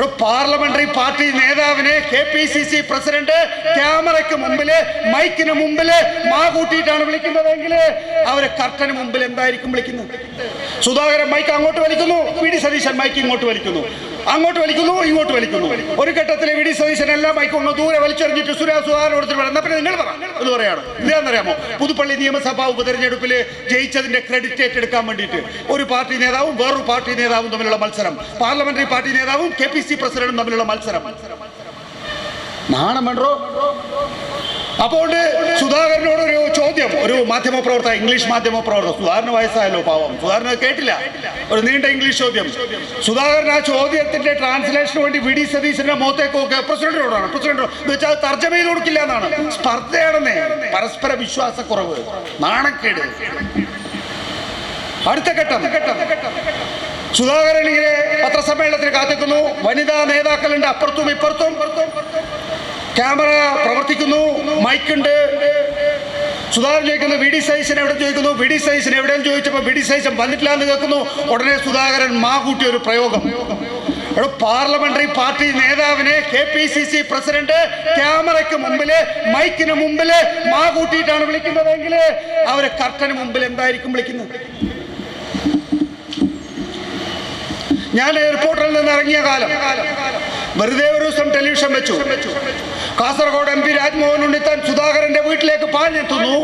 ഒരു parliamentary party നേതാവിനെ K P C C president ക്യാമറയ്ക്ക് മുമ്പിൽ മൈക്കിന് മുമ്പിൽ മാ കൂട്ടിയിട്ടാണ് വിളിക്കുന്നതെങ്കിൽ അവർ കർട്ടന് മുമ്പിൽ എന്തായിരിക്കും വിളിക്കുന്നത്? സുധാകരൻ മൈക്ക് അങ്ങോട്ട് വലിക്കുന്നു പി ഡി സതീശൻ മൈക്ക് ഇങ്ങോട്ട് വലിക്കുന്നു. അങ്ങോട്ട് വലിക്കുന്നു ഇങ്ങോട്ട് വലിക്കുന്നു. ഒരു ഘട്ടത്തിൽ വി ഡി മൈക്ക് ഒന്ന് ദൂരെ വലിച്ചെറിഞ്ഞിട്ട് സുരാ സുധാകരൻ കൊടുത്തിട്ട് എന്നാ പിന്നെ നിങ്ങൾ പറ. എന്ന് പറയാണ് ഇതാണെന്നറിയാമോ പുതുപ്പള്ളി നിയമസഭാ ഉപതെരഞ്ഞെടുപ്പിൽ ജയിച്ചതിന്റെ ക്രെഡിറ്റ് ഏറ്റെടുക്കാൻ വേണ്ടിയിട്ട് ഒരു പാർട്ടി നേതാവും വേറൊരു പാർട്ടി നേതാവും തമ്മിലുള്ള മത്സരം. പാർലമെന്ററി പാർട്ടി നേതാവും കെ പി സി പ്രസിഡന്റും തമ്മിലുള്ള മത്സരം. നാണം വേണ്ടോ? അപ്പോൾ സുധാകരനോട് ഒരു ചോദ്യം ഒരു മാധ്യമ പ്രവർത്തക ഇംഗ്ലീഷ് മാധ്യമ പ്രവർത്തക സുധാകരന് വയസ്സായല്ലോ പാവം. സുധാകരന് കേട്ടില്ല. ഒരു നീണ്ട ഇംഗ്ലീഷ് ചോദ്യം. സുധാകരൻ ആ ചോദ്യത്തിന്റെ ട്രാൻസ്ലേഷന് വേണ്ടി വി ഡി സതീശന്റെ മോത്തേക്കൊക്കെ പ്രസിഡന്റിനോടാണ്. പ്രസിഡന്റ് വെച്ചാൽ തർജമ ചെയ്ത് കൊടുക്കില്ല എന്നാണ്. സ്പർദ്ധയാണെന്നേ. പരസ്പര വിശ്വാസക്കുറവ്. നാണക്കേട്. അടുത്ത ഘട്ടം. സുധാകരൻ ഇങ്ങനെ പത്രസമ്മേളനത്തിന് കാത്തിക്കുന്നു വനിതാ നേതാക്കളുണ്ട് അപ്പുറത്തും ഇപ്പുറത്തും. ക്യാമറ പ്രവർത്തിക്കുന്നു. മൈക്കുണ്ട്. സുധാകരൻ ചോദിക്കുന്നു വി ഡി സൈസിന് എവിടെ? ചോദിക്കുന്നു വി ഡി സൈസിന് എവിടെയെന്ന് ചോദിച്ചപ്പോൾ വി ഡി സൈസൻ വന്നിട്ടില്ല എന്ന് കേൾക്കുന്നു. ഉടനെ സുധാകരൻ മാ കൂട്ടിയ ഒരു പ്രയോഗം. ഒരു പാർലമെന്ററി പാർട്ടി നേതാവിനെ K P C C president ക്യാമറയ്ക്ക് മുമ്പിൽ മൈക്കിന് മുമ്പിൽ മാ കൂട്ടിയിട്ടാണ് വിളിക്കുന്നതെങ്കിൽ അവർ കർട്ടന് മുമ്പിൽ എന്തായിരിക്കും വിളിക്കുന്നത്? ഞാൻ എയർപോർട്ടിൽ നിന്ന് ഇറങ്ങിയ കാലം. വെറുതെ ഒരു ദിവസം ടെലിവിഷൻ വെച്ചു. കാസർഗോഡ് എം പി രാജ്മോഹൻ ഉണ്ണിത്താൻ സുധാകരന്റെ വീട്ടിലേക്ക് പാഞ്ഞെത്തുന്നു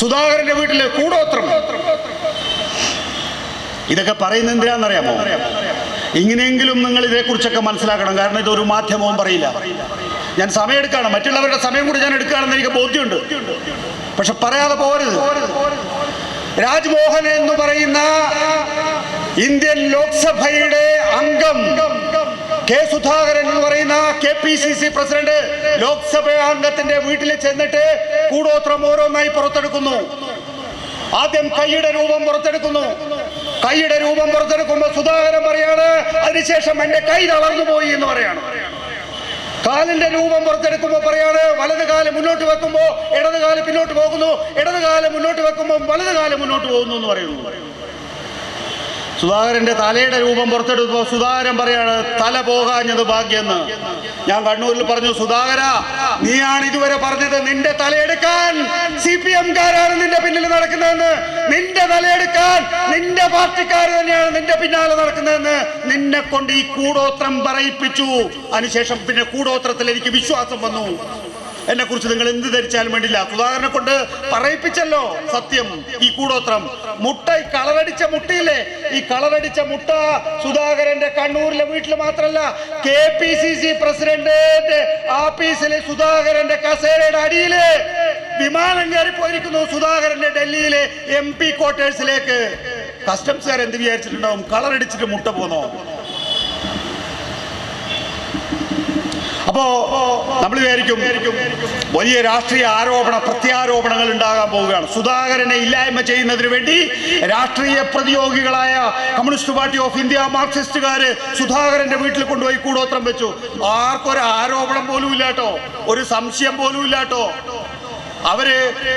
സുധാകരന്റെ വീട്ടിലെ കൂടോത്രം. ഇതൊക്കെ പറയുന്നത് എന്തിനാണെന്നറിയാമോ? ഇങ്ങനെയെങ്കിലും നിങ്ങൾ ഇതേക്കുറിച്ചൊക്കെ മനസ്സിലാക്കണം. കാരണം ഇതൊരു മാധ്യമവും പറയില്ല. ഞാൻ സമയം എടുക്കുകയാണ്. മറ്റുള്ളവരുടെ സമയം കൂടി ഞാൻ എടുക്കുകയാണെന്ന് എനിക്ക് ബോധ്യമുണ്ട്. പക്ഷെ പറയാതെ പോരുത്. രാജ്മോഹൻ എന്ന് പറയുന്ന ഇന്ത്യൻ ലോക്സഭയുടെ അംഗം കെ സുധാകരൻ എന്ന് പറയുന്ന K P C C president ലോക്സഭാംഗത്തിന്റെ വീട്ടിൽ ചെന്നിട്ട് കൂടോത്രം ഓരോന്നായി പുറത്തെടുക്കുന്നു. ആദ്യം കൈയുടെ രൂപം പുറത്തെടുക്കുന്നു. കൈയുടെ രൂപം പുറത്തെടുക്കുമ്പോൾ സുധാകരൻ പറയാണ് അതിനുശേഷം എന്റെ കൈ തളർന്നു പോയി എന്ന് പറയാണ്. കാലിന്റെ രൂപം പുറത്തെടുക്കുമ്പോൾ പറയാണ് വലത് കാൽ മുന്നോട്ട് വെക്കുമ്പോൾ ഇടത് കാൽ പിന്നോട്ട് പോകുന്നു ഇടത് കാൽ മുന്നോട്ട് വെക്കുമ്പോൾ വലത് കാൽ മുന്നോട്ട് പോകുന്നു എന്ന് പറയുന്നു. സുധാകരന്റെ തലയുടെ രൂപം പുറത്തെടുത്തപ്പോൾ സുധാകരൻ പറയാണ് തല പോകാഞ്ഞത് ഭാഗ്യെന്ന്. ഞാൻ കണ്ണൂരിൽ പറഞ്ഞു സുധാകര നീയാണ് ഇതുവരെ പറഞ്ഞത് നിന്റെ തലയെടുക്കാൻ. സി പി എംകാരാണ് നിന്റെ പിന്നിൽ നടക്കുന്നതെന്ന്. നിന്റെ തലയെടുക്കാൻ നിന്റെ പാർട്ടിക്കാർ തന്നെയാണ് നിന്റെ പിന്നാലെ നടക്കുന്നതെന്ന് നിന്നെ കൊണ്ട് ഈ കൂടോത്രം പറയിപ്പിച്ചു. അതിനുശേഷം പിന്നെ കൂടോത്രത്തിൽ എനിക്ക് വിശ്വാസം വന്നു. എന്നെ കുറിച്ച് നിങ്ങൾ എന്ത് ധരിച്ചാലും വേണ്ടില്ല. സുധാകരനെ കൊണ്ട് പറയിപ്പിച്ചല്ലോ സത്യം. ഈ കൂടോത്രം. മുട്ട ഈ കളറടിച്ച മുട്ടയില്ലേ? ഈ കളറടിച്ച മുട്ട സുധാകരന്റെ കണ്ണൂരിലെ വീട്ടിൽ മാത്രമല്ല കെ പി സി സി പ്രസിഡന്റിന്റെ ആഫീസിലെ സുധാകരന്റെ കസേരയുടെ അടിയിൽ വിമാനം കയറി പോയിരിക്കുന്നു സുധാകരന്റെ ഡൽഹിയിലെ എം പി ക്വാർട്ടേഴ്സിലേക്ക്. കസ്റ്റംസുകാർ എന്ത് വിചാരിച്ചിട്ടുണ്ടാവും? കളറടിച്ചിട്ട് മുട്ട പോന്നോ? അപ്പോ നമ്മൾ വിചാരിക്കും വലിയ രാഷ്ട്രീയ ആരോപണ പ്രത്യാരോപണങ്ങൾ ഉണ്ടാകാൻ പോവുകയാണ്. സുധാകരനെ ഇല്ലായ്മ ചെയ്യുന്നതിന് വേണ്ടി രാഷ്ട്രീയ പ്രതിയോഗികളായ കമ്മ്യൂണിസ്റ്റ് പാർട്ടി ഓഫ് ഇന്ത്യ മാർക്സിസ്റ്റുകാര് സുധാകരന്റെ വീട്ടിൽ കൊണ്ടുപോയി കൂടോത്രം വെച്ചു. ആർക്കൊരു ആരോപണം പോലും ഇല്ലാട്ടോ ഒരു സംശയം പോലും ഇല്ലാട്ടോ അവർ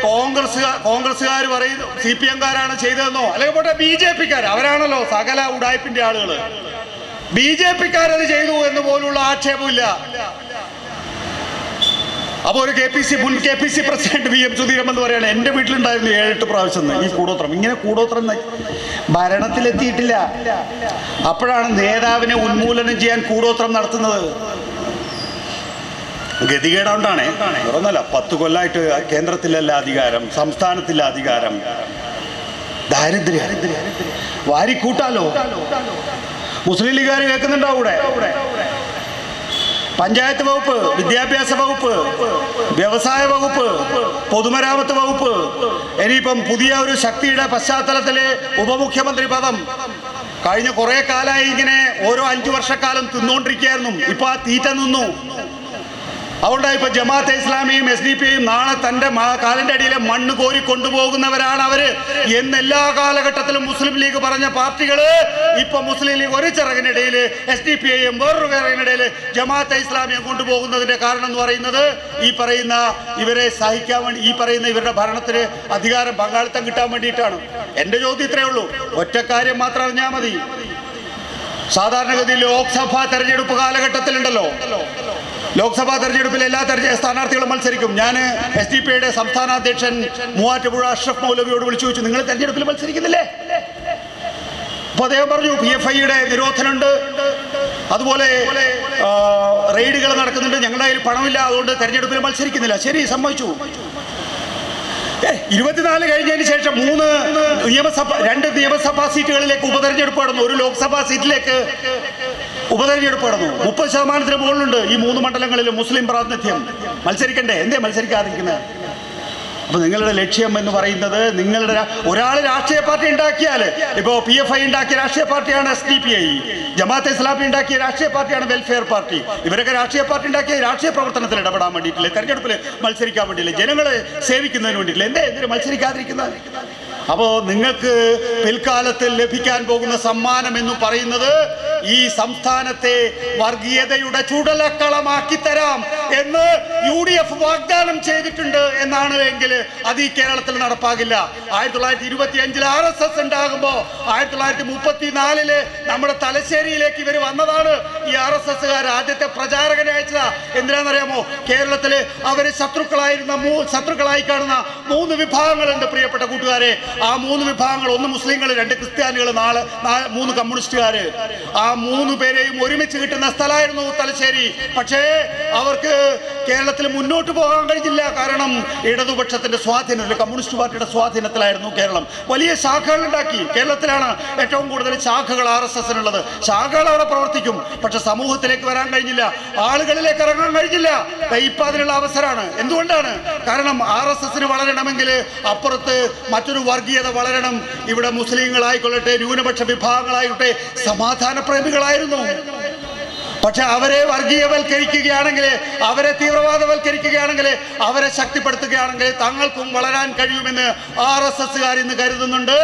കോൺഗ്രസ് കോൺഗ്രസ്സുകാർ പറയുന്നു സി പി എംകാരാണ് ചെയ്തതെന്നോ അല്ലെങ്കിൽ പോട്ടെ ബി ജെ പിക്കാർ അവരാണല്ലോ സകല ഉടായ്പിന്റെ ആളുകൾ ബി ജെ പിക്കാരത് ചെയ്തു എന്ന് പോലുള്ള ആക്ഷേപമില്ല. അപ്പൊ ഒരു കെ പി സി മുൻ K P C president V M Sudheeran എന്ന് പറയുന്നത് എന്റെ വീട്ടിലുണ്ടായിരുന്നു ഏഴെട്ട് പ്രാവശ്യം ഈ കൂടോത്രം. ഇങ്ങനെ കൂടോത്രം ഭരണത്തിലെത്തിയിട്ടില്ല. അപ്പോഴാണ് നേതാവിനെ ഉന്മൂലനം ചെയ്യാൻ കൂടോത്രം നടത്തുന്നത്. ഗതികേടാണ്ടാണ്. തുറന്നല്ല പത്ത് കൊല്ലായിട്ട് കേന്ദ്രത്തിലല്ല അധികാരം സംസ്ഥാനത്തില്ല അധികാരം. ദാരിദ്ര്യം. വാരിക്കൂട്ടാലോ? മുസ്ലിം ലീഗുകാർ കേൾക്കുന്നുണ്ടോ അവിടെ പഞ്ചായത്ത് വകുപ്പ് വിദ്യാഭ്യാസ വകുപ്പ് വ്യവസായ വകുപ്പ് പൊതുമരാമത്ത് വകുപ്പ് ഇനിയിപ്പം പുതിയ ഒരു ശക്തിയുടെ പശ്ചാത്തലത്തിൽ ഉപമുഖ്യമന്ത്രി പദം കഴിഞ്ഞ കുറേ കാലമായി ഇങ്ങനെ ഓരോ അഞ്ചു വർഷക്കാലം തിന്നുകൊണ്ടിരിക്കുകയായിരുന്നു ഇപ്പോൾ ആ തീറ്റ നിന്നു. അതുകൊണ്ട് ഇപ്പൊ ജമാഅത്തെ ഇസ്ലാമിയും എസ് ഡി പിയും നാളെ തന്റെ കാലിന്റെ അടിയിലെ മണ്ണ് കോരി കൊണ്ടുപോകുന്നവരാണ് അവർ. എന്ന് എല്ലാ കാലഘട്ടത്തിലും മുസ്ലിം ലീഗ് പറഞ്ഞ പാർട്ടികൾ ഇപ്പൊ മുസ്ലിം ലീഗ് ഒരു ചിറകിനിടയിൽ എസ് ഡി പി ഐയും വേറൊരു ചിറകിനിടയിൽ ജമാഅത്തെ ഇസ്ലാമിയും കൊണ്ടുപോകുന്നതിന്റെ കാരണം എന്ന് പറയുന്നത് ഈ പറയുന്ന ഇവരെ സഹിക്കാൻ വേണ്ടി ഈ പറയുന്ന ഇവരുടെ ഭരണത്തിന് അധികാരം പങ്കാളിത്തം കിട്ടാൻ വേണ്ടിയിട്ടാണ്. എന്റെ ചോദ്യം ഇത്രയേ ഉള്ളൂ. ഒറ്റ കാര്യം മാത്രം അറിഞ്ഞാൽ മതി. സാധാരണഗതിയിൽ ലോക്സഭാ തെരഞ്ഞെടുപ്പ് കാലഘട്ടത്തിലുണ്ടല്ലോ. ലോക്സഭാ തെരഞ്ഞെടുപ്പിൽ എല്ലാ തെരഞ്ഞെ സ്ഥാനാർത്ഥികളും മത്സരിക്കും. ഞാൻ എസ് ഡി പിയുടെ സംസ്ഥാന അധ്യക്ഷൻ മൂവാറ്റുപുഴ അഷ്റഫ് മൗലവിയോട് വിളിച്ചു ചോദിച്ചു നിങ്ങൾ തെരഞ്ഞെടുപ്പിൽ മത്സരിക്കുന്നില്ലേ? അപ്പൊ അദ്ദേഹം പറഞ്ഞു പി എഫ് ഐയുടെ നിരോധനമുണ്ട്. അതുപോലെ റെയ്ഡുകൾ നടക്കുന്നുണ്ട്. ഞങ്ങളുടെ കയ്യിൽ പണമില്ല. അതുകൊണ്ട് തെരഞ്ഞെടുപ്പിൽ മത്സരിക്കുന്നില്ല. ശരി സമ്മതിച്ചു. ഇരുപത്തിനാല് കഴിഞ്ഞതിന് ശേഷം മൂന്ന് നിയമസഭ രണ്ട് നിയമസഭാ സീറ്റുകളിലേക്ക് ഉപതെരഞ്ഞെടുപ്പ് നടന്നു. ഒരു ലോക്സഭാ സീറ്റിലേക്ക് ഉപതെരഞ്ഞെടുപ്പ് നടന്നു. മുപ്പത് ശതമാനത്തിന് മുകളിലുണ്ട് ഈ മൂന്ന് മണ്ഡലങ്ങളിലും മുസ്ലിം പ്രാതിനിധ്യം. മത്സരിക്കണ്ടേ? എന്തേ മത്സരിക്കാതിരിക്കുന്നത് അപ്പൊ നിങ്ങളുടെ ലക്ഷ്യം എന്ന് പറയുന്നത് നിങ്ങളുടെ ഒരാൾ രാഷ്ട്രീയ പാർട്ടി ഉണ്ടാക്കിയാൽ ഇപ്പോ പി എഫ് ഐ ഉണ്ടാക്കിയ രാഷ്ട്രീയ പാർട്ടിയാണ് S D P I Jamaate Islami ഉണ്ടാക്കിയ രാഷ്ട്രീയ പാർട്ടിയാണ് വെൽഫെയർ പാർട്ടി ഇവരൊക്കെ രാഷ്ട്രീയ പാർട്ടി ഉണ്ടാക്കിയ രാഷ്ട്രീയ പ്രവർത്തനത്തിൽ ഇടപെടാൻ വേണ്ടിയിട്ടില്ല? തെരഞ്ഞെടുപ്പിൽ മത്സരിക്കാൻ വേണ്ടിയില്ല ജനങ്ങളെ സേവിക്കുന്നതിന് വേണ്ടിയിട്ടില്ല? എന്തേ എന്തിനു മത്സരിക്കാതിരിക്കുന്നത് അപ്പോൾ നിങ്ങൾക്ക് പിൽക്കാലത്ത് ലഭിക്കാൻ പോകുന്ന സമ്മാനം എന്ന് പറയുന്നത് ഈ സംസ്ഥാനത്തെ വർഗീയതയുടെ ചൂടലക്കളമാക്കി തരാം എന്ന് യു ഡി എഫ് വാഗ്ദാനം ചെയ്തിട്ടുണ്ട് എന്നാണ് എങ്കിൽ അത് ഈ കേരളത്തിൽ നടപ്പാകില്ല. ആയിരത്തി തൊള്ളായിരത്തി ഇരുപത്തി അഞ്ചിൽ ആർ എസ് എസ് ഉണ്ടാകുമ്പോൾ ആയിരത്തി തൊള്ളായിരത്തി മുപ്പത്തിനാലിൽ നമ്മുടെ തലശ്ശേരിയിലേക്ക് ഇവർ വന്നതാണ്. ഈ ആർ എസ് എസ്സുകാർ ആദ്യത്തെ പ്രചാരകനെ അയച്ചതാ. എന്തിനാണെന്നറിയാമോ? കേരളത്തിൽ അവർ ശത്രുക്കളായിരുന്ന ശത്രുക്കളായി കാണുന്ന മൂന്ന് വിഭാഗങ്ങളുണ്ട് പ്രിയപ്പെട്ട കൂട്ടുകാരെ. ആ മൂന്ന് വിഭാഗങ്ങൾ ഒന്ന് മുസ്ലിങ്ങൾ രണ്ട് ക്രിസ്ത്യാനികൾ നാല് മൂന്ന് കമ്മ്യൂണിസ്റ്റുകാര്. ആ മൂന്ന് പേരെയും ഒരുമിച്ച് കിട്ടുന്ന സ്ഥലമായിരുന്നു തലശ്ശേരി പക്ഷേ അവർക്ക് കേരളത്തിൽ മുന്നോട്ട് പോകാൻ കഴിഞ്ഞില്ല. കാരണം ഇടതുപക്ഷത്തിന്റെ സ്വാധീനം കമ്മ്യൂണിസ്റ്റ് പാർട്ടിയുടെ സ്വാധീനത്തിലായിരുന്നു കേരളം. വലിയ ശാഖകൾ ഉണ്ടാക്കി. കേരളത്തിലാണ് ഏറ്റവും കൂടുതൽ ശാഖകൾ ആർ എസ് എസിനുള്ളത്. ശാഖകൾ അവിടെ പ്രവർത്തിക്കും. പക്ഷെ സമൂഹത്തിലേക്ക് വരാൻ കഴിഞ്ഞില്ല. ആളുകളിലേക്ക് ഇറങ്ങാൻ കഴിഞ്ഞില്ല. ഇപ്പൊ അതിനുള്ള അവസരമാണ്. എന്തുകൊണ്ടാണ്? കാരണം ആർ എസ് എസിന് വളരണമെങ്കിൽ അപ്പുറത്ത് മറ്റൊരു വർഗീയത വളരണം. ഇവിടെ മുസ്ലിങ്ങളായിക്കൊള്ളട്ടെ ന്യൂനപക്ഷ വിഭാഗങ്ങളായിട്ടെ സമാധാന പ്രേമികളായിരുന്നു പക്ഷെ അവരെ വർഗീയവൽക്കരിക്കുകയാണെങ്കിൽ അവരെ തീവ്രവാദവൽക്കരിക്കുകയാണെങ്കിൽ അവരെ ശക്തിപ്പെടുത്തുകയാണെങ്കിൽ തങ്ങൾക്കും വളരാൻ കഴിയുമെന്ന് ആർ എസ് എസ്സുകാർ ഇന്ന് കരുതുന്നുണ്ട്.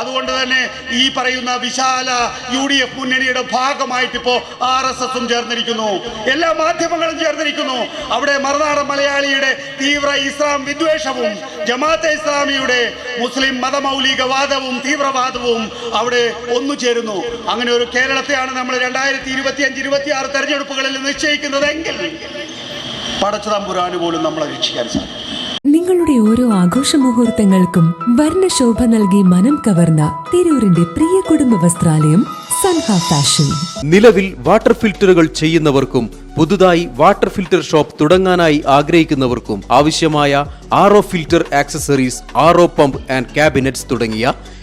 അതുകൊണ്ട് തന്നെ ഈ പറയുന്ന വിശാല യു ഡി എഫ് മുന്നണിയുടെ ഭാഗമായിട്ട് ഇപ്പോൾ ആർ എസ് എസും ചേർന്നിരിക്കുന്നു. എല്ലാ മാധ്യമങ്ങളും ചേർന്നിരിക്കുന്നു. അവിടെ മറുനാടൻ മലയാളിയുടെ തീവ്ര ഇസ്ലാം വിദ്വേഷവും ജമാഅത്തെ ഇസ്ലാമിയുടെ മുസ്ലിം മതമൗലികവാദവും തീവ്രവാദവും അവിടെ ഒന്നു ചേരുന്നു. അങ്ങനെ ഒരു കേരളത്തെയാണ് നമ്മൾ രണ്ടായിരത്തി ഇരുപത്തി അഞ്ച് ഇരുപത്തി ആറ് തെരഞ്ഞെടുപ്പുകളിൽ നിശ്ചയിക്കുന്നതെങ്കിൽ പടച്ചു തമ്പുരാന് പോലും നമ്മളെ രക്ഷിക്കാൻ സാധിക്കും. നിങ്ങളുടെ ഓരോ ആഘോഷ മുഹൂർത്തങ്ങൾക്കും വർണശോഭ നൽകി മനം കവർന്ന തിരൂരിന്റെ പ്രിയ കുടുംബ വസ്ത്രാലയം സൻഹ ഫാഷൻ. നിലവിൽ വാട്ടർ ഫിൽറ്ററുകൾ ചെയ്യുന്നവർക്കും പുതുതായി വാട്ടർ ഫിൽറ്റർ ഷോപ്പ് തുടങ്ങാനായി ആഗ്രഹിക്കുന്നവർക്കും ആവശ്യമായ R filter accessories R pump and cabinets തുടങ്ങിയ